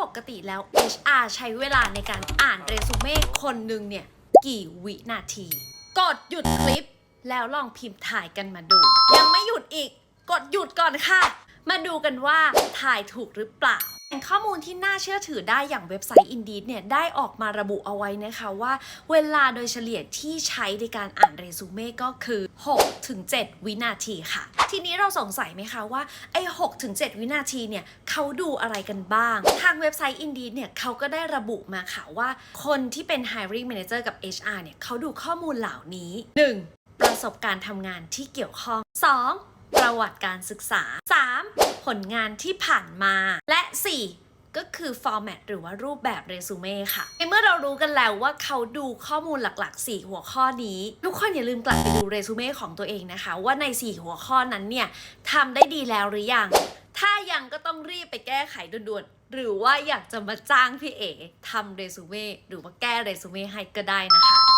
ปกติแล้ว HR ใช้เวลาในการอ่านเรซูเม่คนหนึ่งเนี่ย กี่วินาที กดหยุดคลิป แล้วลองพิมพ์ถ่ายกันมาดู ยังไม่หยุดอีก กดหยุดก่อนค่ะ มาดูกันว่าถ่ายถูกหรือเปล่า ข้อมูลที่น่าเชื่อถือได้อย่างเว็บไซต์ Indeed เนี่ยได้ออกมาระบุเอาไว้นะคะว่า เวลาโดยเฉลี่ยที่ใช้ในการอ่านเรซูเม่ก็คือ6ถึง7วินาทีค่ะ ทีนี้เราสงสัยไหมคะว่าไอ้6ถึง7วินาทีเนี่ยเขาดูอะไรกันบ้าง ทางเว็บไซต์ Indeed เนี่ยเขาก็ได้ระบุมาค่ะว่า คนที่เป็น hiring manager กับ HR เนี่ยเขาดูข้อมูลเหล่านี้ 1. ประสบการณ์ทำงานที่เกี่ยวข้อง 2. ประวัติการศึกษา 3. ผลงานที่ผ่านมา และ 4. ก็คือ format หรือว่ารูปแบบเรซูเม่ค่ะในเมื่อเรารู้กันแล้วว่าเขาดูข้อมูลหลักๆ 4 หัวข้อนี้ ทุกคนอย่าลืมกลับไปดูเรซูเม่ของตัวเองนะคะ ว่าใน 4 หัวข้อนั้นเนี่ยทำได้ดีแล้วหรือยัง ถ้ายังก็ต้องรีบไปแก้ไขด่วนๆ หรือว่าอยากจะมาจ้างพี่เอ๋ทำเรซูเม่หรือว่าแก้เรซูเม่ให้ก็ได้นะคะ